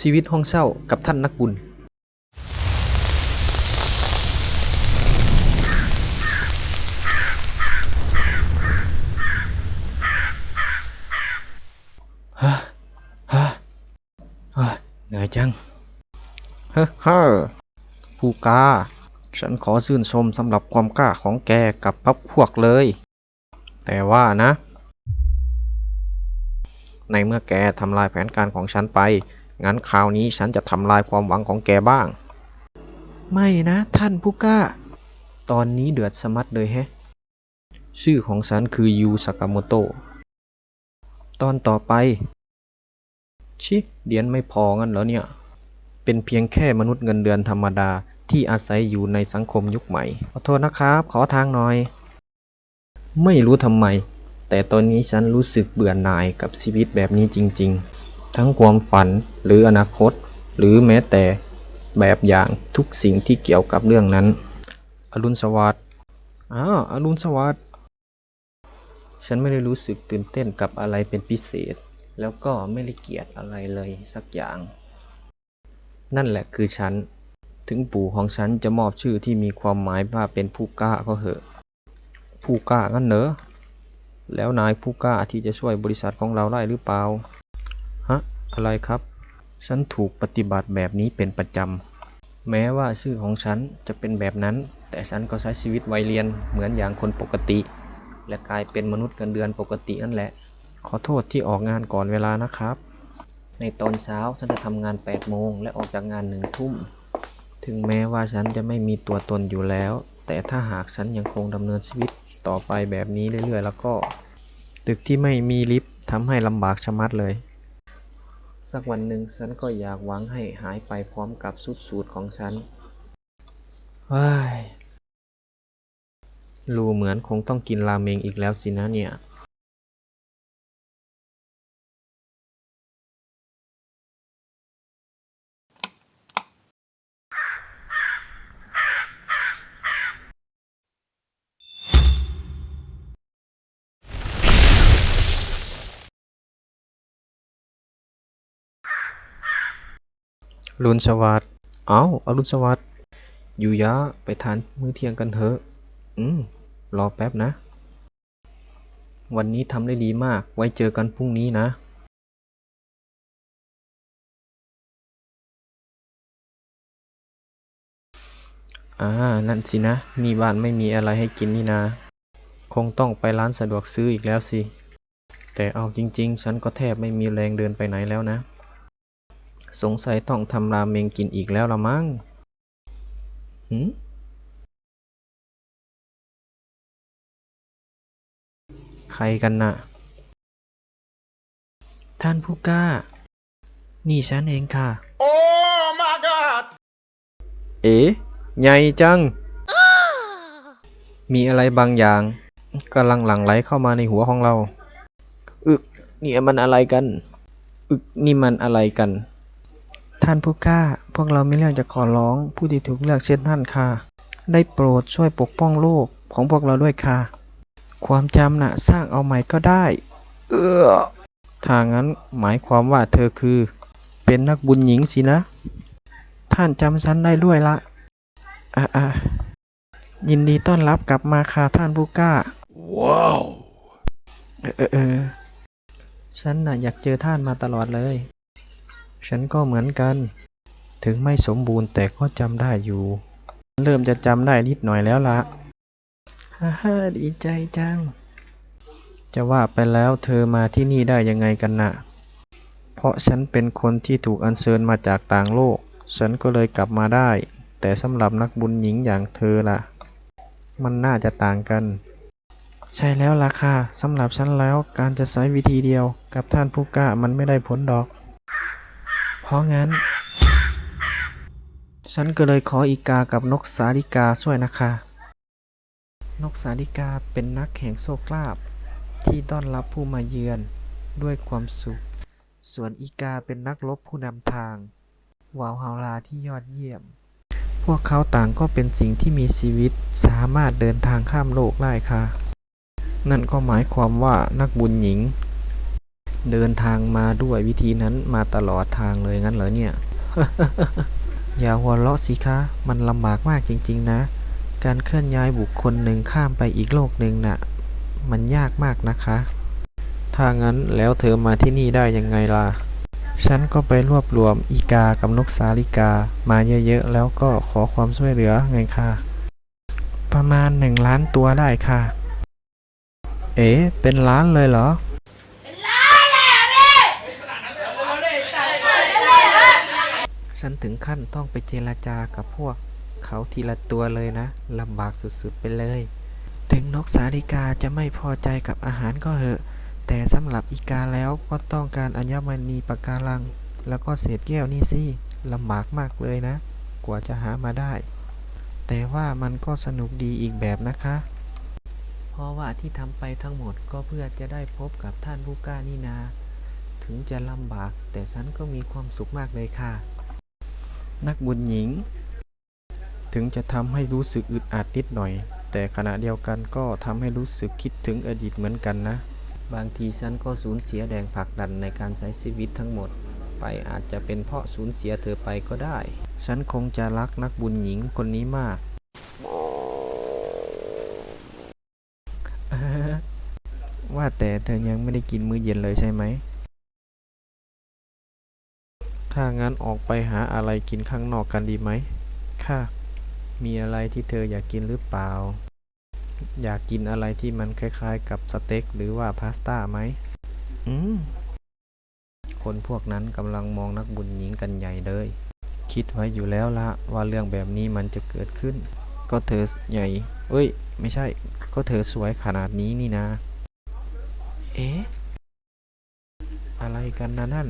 ชีวิตห้องเช่ากับท่านนักบุญ ฮะ ฮะเฮ้ยเหนื่อยจัง เฮ้อเฮ้อผู้กล้าฉันขอชื่นชมสำหรับความกล้าของแกกับพับพวกเลย แต่ว่านะ ในเมื่อแกทำลายแผนการของฉันไป งั้นคราวนี้ฉันจะทำลายความหวังของแกบ้าง ไม่นะท่านผู้กล้า ตอนนี้เดือดสมัดเลยแฮะ ชื่อของฉันคือยูสากามโตะตอนต่อไป ชิเดียนไม่พองั้นเหรอเนี่ย เป็นเพียงแค่มนุษย์เงินเดือนธรรมดาที่อาศัยอยู่ในสังคมยุคใหม่ ขอโทษนะครับ ขอทางหน่อย ไม่รู้ทำไม แต่ตอนนี้ฉันรู้สึกเบื่อหน่ายกับชีวิตแบบนี้จริง ๆ ทั้งความฝันหรืออนาคต หรือแม้แต่แบบอย่างทุกสิ่งที่เกี่ยวกับเรื่องนั้น อรุณสวัสดิ์อ้าวอรุณสวัสดิ์ฉันไม่ได้รู้สึกตื่นเต้นกับอะไรเป็นพิเศษ แล้วก็ไม่ได้เกลียดอะไรเลยสักอย่าง นั่นแหละคือฉัน ถึงปู่ของฉันจะมอบชื่อที่มีความหมายว่าเป็นผู้กล้าก็เหอะ ผู้กล้างั้นเหรอแล้วนายผู้กล้าที่จะช่วยบริษัทของเราได้หรือเปล่า อะไรครับ ฉันถูกปฏิบัติแบบนี้เป็นประจำ แม้ว่าชื่อของฉันจะเป็นแบบนั้น แต่ฉันก็ใช้ชีวิตวัยเรียนเหมือนอย่างคนปกติ และกลายเป็นมนุษย์เงินเดือนปกตินั่นแหละ ขอโทษที่ออกงานก่อนเวลานะครับ ในตอนเช้าฉันจะทำงาน 8 โมงและออกจากงานหนึ่งทุ่ม ถึงแม้ว่าฉันจะไม่มีตัวตนอยู่แล้ว แต่ถ้าหากฉันยังคงดำเนินชีวิตต่อไปแบบนี้เรื่อยๆ แล้วก็ ตึกที่ไม่มีลิฟต์ทำให้ลำบากชะมัดเลย สักวันหนึ่งฉันก็อยากหวังให้หายไปพร้อมกับสุดสูตรของฉันว้าย รูเหมือนคงต้องกินราเมงอีกแล้วสินะเนี่ย รุณสวัสดิ์เอ้าอรุณสวัสดิ์อยู่ยะไปทานมื้อเที่ยงกันเถอะ อืม รอแป๊บนะ วันนี้ทำได้ดีมาก ไว้เจอกันพรุ่งนี้นะอ่า นั่นสินะ นี่บ้านไม่มีอะไรให้กินนี่นา คงต้องไปร้านสะดวกซื้ออีกแล้วสิ แต่เอาจริง ๆ ฉันก็แทบไม่มีแรงเดินไปไหนแล้วนะ สงสัยต้องทำราเมงกินอีกแล้วละมั้งหืมใครกันน่ะ ท่านผู้กล้า นี่ฉันเองค่ะ Oh my god! เอ๋ใหญ่จัง มีอะไรบางอย่างกำลังหลั่งไหลเข้ามาในหัวของเรา อึกนี่มันอะไรกัน อึกนี่มันอะไรกัน ท่านผู้กล้า พวกเราไม่เรื่องจะขอร้องผู้ที่ถูกเลือกเช่นท่านค่ะ ได้โปรดช่วยปกป้องโลกของพวกเราด้วยค่ะ ความจำน่ะสร้างเอาใหม่ก็ได้ เออถ้างั้นหมายความว่าเธอคือ เป็นนักบุญหญิงสินะ ท่านจำฉันได้ด้วยละอ่าอ่ายินดีต้อนรับกลับมาค่ะท่านผู้กล้า Wow! เออเออเออฉันน่ะอยากเจอท่านมาตลอดเลย ฉันก็เหมือนกัน ถึงไม่สมบูรณ์แต่ก็จำได้อยู่ เริ่มจะจำได้นิดหน่อยแล้วละฮ่าฮ่าดีใจจัง จะว่าไปแล้วเธอมาที่นี่ได้ยังไงกันน่ะ เพราะฉันเป็นคนที่ถูกอัญเชิญมาจากต่างโลก ฉันก็เลยกลับมาได้ แต่สำหรับนักบุญหญิงอย่างเธอล่ะ มันน่าจะต่างกันใช่แล้วล่ะค่ะสำหรับฉันแล้วการจะใช้วิธีเดียวกับท่านผู้กล้ามันไม่ได้ผลดอก เพราะงั้น ฉันก็เลยขออีกากับนกสาลิกาช่วยนะคะ นกสาลิกาเป็นนักแข่งโชคลาภที่ต้อนรับผู้มาเยือนด้วยความสุข ส่วนอีกาเป็นนักรบผู้นำทาง วาวฮาราที่ยอดเยี่ยม พวกเขาต่างก็เป็นสิ่งที่มีชีวิตสามารถเดินทางข้ามโลกได้ค่ะ นั่นก็หมายความว่านักบุญหญิง เดินทางมาด้วยวิธีนั้นมาตลอดทางเลยงั้นเหรอเนี่ย อย่าหัวเราะสิคะ มันลำบากมากจริง ๆ นะ การเคลื่อนย้ายบุคคลหนึ่งข้ามไปอีกโลกหนึ่งน่ะ มันยากมากนะคะ ถ้างั้นแล้วเธอมาที่นี่ได้ยังไงล่ะ ฉันก็ไปรวบรวมอีกากับนกสาลิกามาเยอะๆ แล้วก็ขอความช่วยเหลือไงค่ะ ประมาณหนึ่งล้านตัวได้ค่ะ เอ๋เป็นล้านเลยเหรอ ฉันถึงขั้นต้องไปเจรจากับพวก เขาทีละตัวเลยนะลำบากสุดๆไปเลย ถึงนกสาลิกาจะไม่พอใจกับอาหารก็เหอะ แต่สำหรับอีกาแล้วก็ต้องการอัญมณีปะการัง แล้วก็เศษแก้วนี่สิลำบากมากเลยนะ กว่าจะหามาได้ แต่ว่ามันก็สนุกดีอีกแบบนะคะเพราะว่าที่ทำไปทั้งหมดก็เพื่อจะได้พบกับท่านผู้กล้านี่นา ถึงจะลำบากแต่ฉันก็มีความสุขมากเลยค่ะ นักบุญหญิง ถึงจะทำให้รู้สึกอึดอัดนิดหน่อย แต่ขณะเดียวกันก็ทำให้รู้สึกคิดถึงอดีตเหมือนกันนะ บางทีฉันก็สูญเสียแรงผลักดันในการใช้ชีวิตทั้งหมด ไปอาจจะเป็นเพราะสูญเสียเธอไปก็ได้ ฉันคงจะรักนักบุญหญิงคนนี้มากว่าแต่เธอยังไม่ได้กินมื้อเย็นเลยใช่ไหม ถ้างั้นออกไปหาอะไรกินข้างนอกกันดีไหม ค่ะ มีอะไรที่เธออยากกินหรือเปล่า อยากกินอะไรที่มันคล้ายๆ กับสเต็กหรือว่าพาสต้าไหม อืม คนพวกนั้นกำลังมองนักบุญหญิงกันใหญ่เลย คิดไว้อยู่แล้วละว่าเรื่องแบบนี้มันจะเกิดขึ้น ก็เธอใหญ่ เอ้ย ไม่ใช่ ก็เธอสวยขนาดนี้นี่นะ เอ๊ะ อะไรกันนะนั่น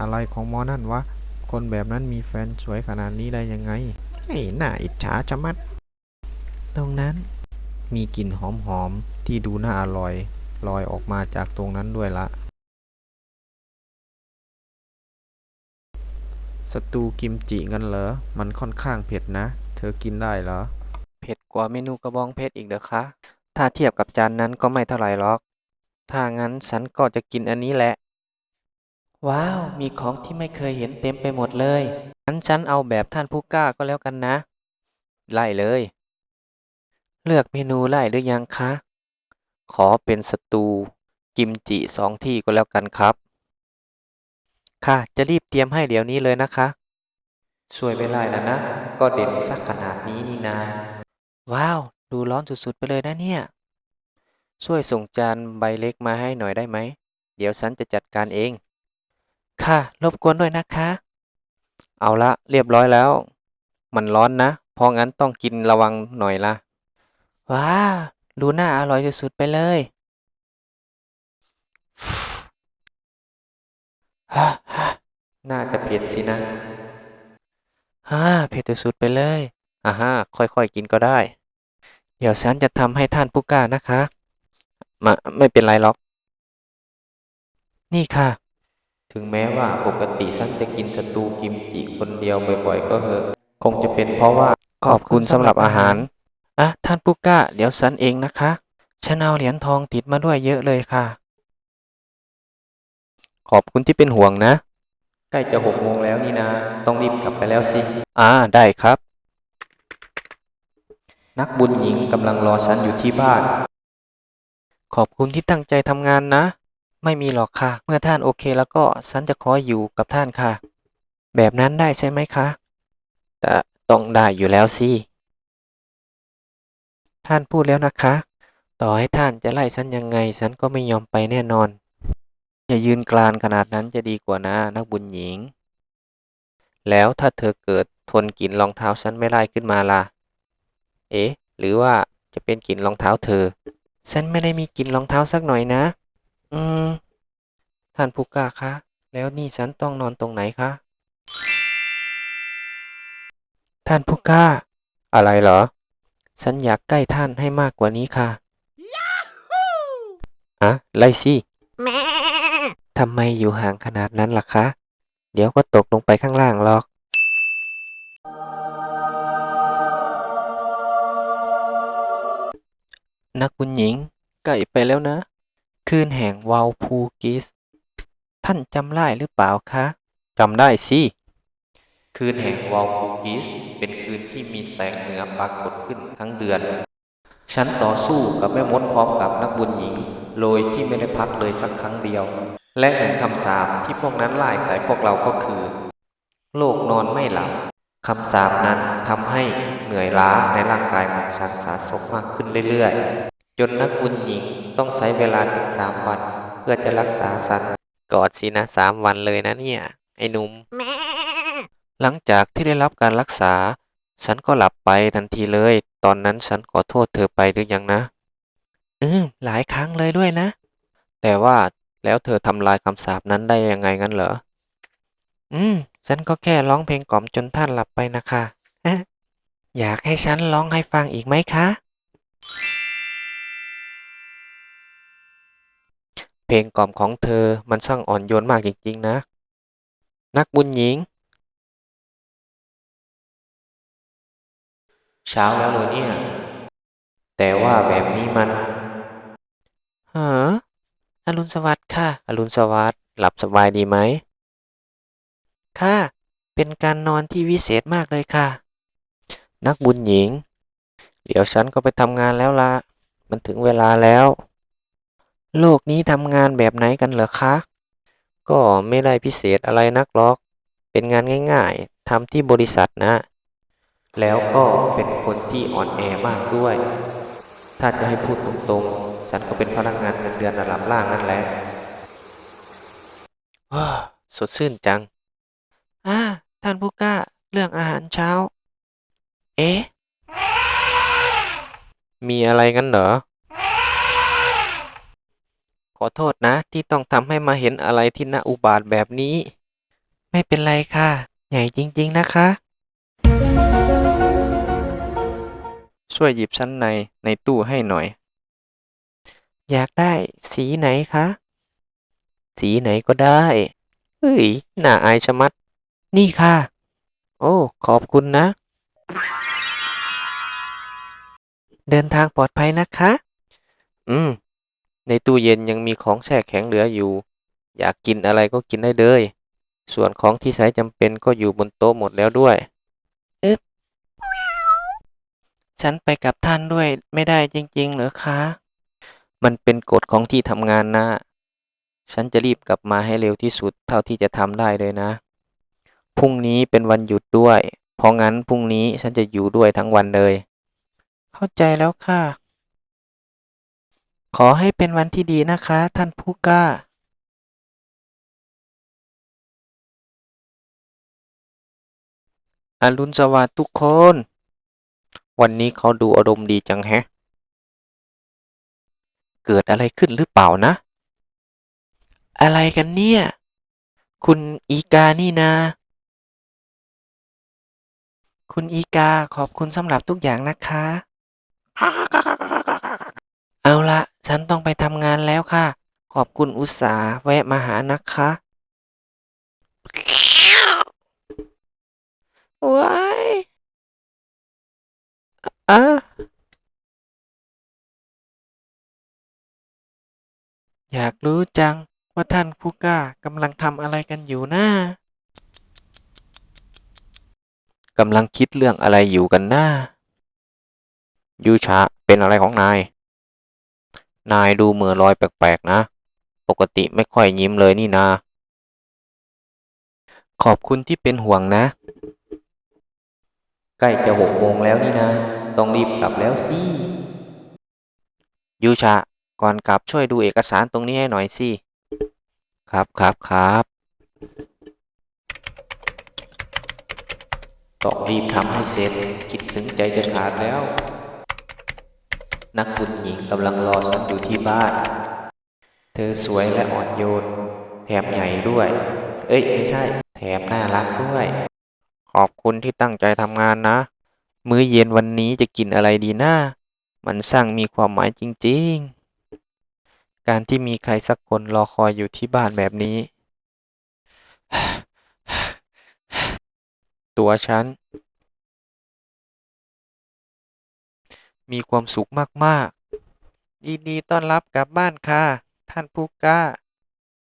อะไรของมอนั่นวะ คนแบบนั้นมีแฟนสวยขนาดนี้ได้ยังไงไอ้หน้าอิจฉาจะมัด ตรงนั้นมีกลิ่นหอมๆที่ดูน่าอร่อย ลอยออกมาจากตรงนั้นด้วยละสตูกิมจิงั้นเหรอ มันค่อนข้างเผ็ดนะ เธอกินได้เหรอ เผ็ดกว่าเมนูกระบองเพชรอีกเด้อคะ ถ้าเทียบกับจานนั้นก็ไม่เท่าไหร่หรอก ถ้างั้นฉันก็จะกินอันนี้แหละ ว้าว มีของที่ไม่เคยเห็นเต็มไปหมดเลยงั้นฉันเอาแบบท่านผู้กล้าก็แล้วกันนะ ไล่เลย เลือกเมนูไล่หรือยังคะ ขอเป็นสตู กิมจิสองที่ก็แล้วกันครับ ค่ะ จะรีบเตรียมให้เดี๋ยวนี้เลยนะคะช่วยไม่ไล่แล้วนะ ก็เด่นสักขนาดนี้นี่นา ว้าว ดูร้อนสุดๆไปเลยนะเนี่ย ช่วยส่งจานใบเล็กมาให้หน่อยได้ไหม เดี๋ยวฉันจะจัดการเอง ค่ะ รบกวนด้วยนะคะ เอาละเรียบร้อยแล้ว มันร้อนนะ เพราะงั้นต้องกินระวังหน่อยละว้าดูน่าอร่อยสุดๆไปเลยฮ่าฮ่าน่าจะเผ็ดสินะฮ่าเผ็ดสุดๆไปเลยอ่าฮะค่อยๆกินก็ได้ เดี๋ยวฉันจะทำให้ท่านผู้กล้านะคะ มา ไม่เป็นไรหรอก นี่ค่ะ ถึงแม้ว่าปกติฉันจะกินสตูกิมจิคนเดียวบ่อยๆ ก็เหอะคงจะเป็นเพราะว่าขอบคุณสำหรับอาหารอะท่านผู้กล้าเดี๋ยวฉันเองนะคะฉันเอาเหรียญทองติดมาด้วยเยอะเลยค่ะ ขอบคุณที่เป็นห่วงนะ ใกล้จะหกโมงแล้วนี่นา ต้องรีบกลับไปแล้วสิ อ่า ได้ครับ นักบุญหญิงกำลังรอฉันอยู่ที่บ้าน ขอบคุณที่ตั้งใจทำงานนะ ไม่มีหรอกค่ะ เมื่อท่านโอเคแล้วก็ฉันจะขออยู่กับท่านค่ะ แบบนั้นได้ใช่ไหมคะแต่ต้องได้อยู่แล้วสิ ท่านพูดแล้วนะคะ ต่อให้ท่านจะไล่ฉันยังไง ฉันก็ไม่ยอมไปแน่นอน อย่ายืนกลานขนาดนั้นจะดีกว่านะนักบุญหญิง แล้วถ้าเธอเกิดทนกลิ่นรองเท้าฉันไม่ได้ขึ้นมาล่ะ เอ๊ะ หรือว่าจะเป็นกลิ่นรองเท้าเธอ ฉันไม่ได้มีกลิ่นรองเท้าสักหน่อยนะ อืม ท่านผู้กล้าคะ แล้วนี่ฉันต้องนอนตรงไหนคะ ท่านผู้กล้า อะไรเหรอ ฉันอยากใกล้ท่านให้มากกว่านี้ค่ะอะไล่สิทำไมอยู่ห่างขนาดนั้นล่ะคะ เดี๋ยวก็ตกลงไปข้างล่างหรอก นักบุญหญิง ใกล้ไปแล้วนะ คืนแห่งวาลพูกิส ท่านจำได้หรือเปล่าคะจำได้สิ คืนแห่งวาลพูกิส เป็นคืนที่มีแสงเหนือปรากฏขึ้นทั้งเดือน ฉันต่อสู้กับแม่มดพร้อมกับนักบุญหญิง โดยที่ไม่ได้พักเลยสักครั้งเดียว และหนึ่งคำสาปที่พวกนั้นไล่ใส่พวกเราก็คือ โลกนอนไม่หลับคำสาปนั้นทำให้เหนื่อยล้าในร่างกายของฉันสะสมมากขึ้นเรื่อย จนนักบุญหญิงต้องใช้เวลาถึงสามวัน เพื่อจะรักษาฉันกอดสินะสามวันเลยนะเนี่ย ไอ้หนุ่ม หลังจากที่ได้รับการรักษา ฉันก็หลับไปทันทีเลย ตอนนั้นฉันขอโทษเธอไปหรือยังนะ อืมหลายครั้งเลยด้วยนะ แต่ว่าแล้วเธอทำลายคำสาปนั้นได้ยังไงงั้นเหรอ อืม ฉันก็แค่ร้องเพลงกล่อมจนท่านหลับไปนะคะเอ๊ะอยากให้ฉันร้องให้ฟังอีกไหมคะ เพลงกล่อมของเธอมันช่างอ่อนโยนมากจริงๆนะ นักบุญหญิง เช้าแล้วเลยเนี่ย แต่ว่าแบบนี้มันฮะอรุณสวัสดิ์ค่ะ อรุณสวัสดิ์หลับสบายดีไหม ค่ะ เป็นการนอนที่วิเศษมากเลยค่ะ นักบุญหญิง เดี๋ยวฉันก็ไปทำงานแล้วละมันถึงเวลาแล้ว โลกนี้ทำงานแบบไหนกันเหรอคะ ก็ไม่ได้พิเศษอะไรนักหรอก เป็นงานง่ายๆทำที่บริษัทนะ แล้วก็เป็นคนที่อ่อนแอมากด้วย ถ้าจะให้พูดตรงๆ ฉันก็เป็นพนักงานเงินเดือนระดับล่างนั่นแหละว้าสดชื่นจัง อ่า ท่านผู้กล้า เรื่องอาหารเช้า เอ๊ะ มีอะไรกันเหรอ ขอโทษนะที่ต้องทำให้มาเห็นอะไรที่น่าอุบาทแบบนี้ ไม่เป็นไรค่ะ ใหญ่จริงๆนะคะ ช่วยหยิบชั้นในในตู้ให้หน่อย อยากได้สีไหนคะ สีไหนก็ได้ เฮ้ย น่าอายชะมัด นี่ค่ะ โอ้ ขอบคุณนะ เดินทางปลอดภัยนะคะ อืม ในตู้เย็นยังมีของแช่แข็งเหลืออยู่ อยากกินอะไรก็กินได้เลย ส่วนของที่ใช้จำเป็นก็อยู่บนโต๊ะหมดแล้วด้วยอึ๊บฉันไปกับท่านด้วยไม่ได้จริง ๆ เหรอคะ มันเป็นกฎของที่ทำงานนะ ฉันจะรีบกลับมาให้เร็วที่สุดเท่าที่จะทำได้เลยนะ พรุ่งนี้เป็นวันหยุดด้วย เพราะงั้นพรุ่งนี้ฉันจะอยู่ด้วยทั้งวันเลย เข้าใจแล้วค่ะ ขอให้เป็นวันที่ดีนะคะ ท่านผู้กล้าอรุณสวัสดิ์ทุกคน วันนี้เขาดูอารมณ์ดีจังแฮะ เกิดอะไรขึ้นหรือเปล่านะ อะไรกันเนี่ย คุณอีกานี่นา คุณอีกาขอบคุณสำหรับทุกอย่างนะคะ เอาละฉันต้องไปทำงานแล้วค่ะ ขอบคุณอุตสาแวะมาหานะคะว้ายอะอยากรู้จังว่าท่านผู้กล้ากำลังทำอะไรกันอยู่นะกำลังคิดเรื่องอะไรอยู่กันนะยูชะเป็นอะไรของนาย นายดูเหมือลอยแปลกๆนะ ปกติไม่ค่อยยิ้มเลยนี่นา ขอบคุณที่เป็นห่วงนะ ใกล้จะหกโมงแล้วนี่นะต้องรีบกลับแล้วสิยูชะก่อนกลับช่วยดูเอกสารตรงนี้ให้หน่อยสิ ครับครับครับต้องรีบทำให้เสร็จคิดถึงใจจะขาดแล้ว นักบุญหญิงกำลังรอฉันอยู่ที่บ้าน เธอสวยและอ่อนโยน แถมใหญ่ด้วย เอ้ยไม่ใช่ แถมน่ารักด้วย ขอบคุณที่ตั้งใจทำงานนะ มื้อเย็นวันนี้จะกินอะไรดีนะมันสร้างมีความหมายจริง ๆ การที่มีใครสักคนรอคอยอยู่ที่บ้านแบบนี้ ตัวฉัน มีความสุขมาก ๆ ยินดีต้อนรับกลับบ้านค่ะ ท่านผู้กล้า